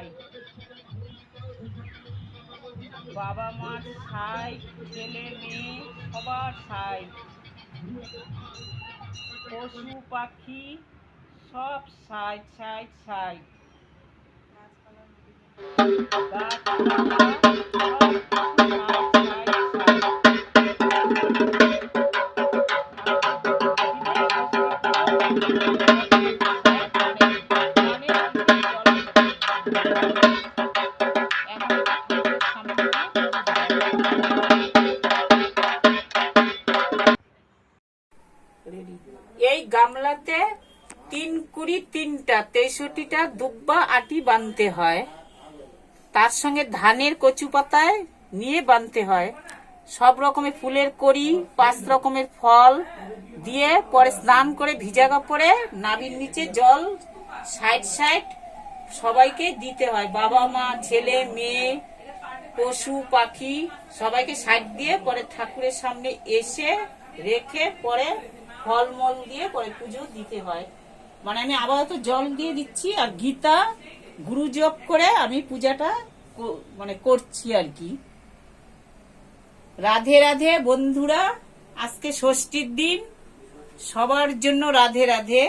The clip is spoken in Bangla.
পাই বাবা মার সাই ছেলে মেয়ে, সবার সাই পশু পাখি সব সাই সাই সাই Thank you. এই গামলাতে তিন কুড়ি, তিনটা, তেষট্টিটা দুব্বা আটি বানতে হয়। তার সঙ্গে ধানের কচু পাতায় নিয়ে বানতে হয়। সব রকমের ফুলের কড়ি, পাঁচ রকমের ফল দিয়ে পরে স্নান করে ভিজা কাপড়ে নাবির নিচে জল সাইড সাইড সবাইকে দিতে হয়। বাবা মা, ছেলে, মেয়ে, পশু, পাখি, সবাইকে সাইড দিয়ে পরে ঠাকুরের সামনে এসে রেখে পরে ফলমল দিয়ে পরে পুজো দিতে হয়। মানে আমি আপাতত জল দিয়ে দিচ্ছি আর গীতা গুরু জপ করে আমি পূজাটা মানে করছি আর কি। রাধে রাধে বন্ধুরা, আজকে ষষ্ঠীর দিন। সবার জন্য রাধে রাধে।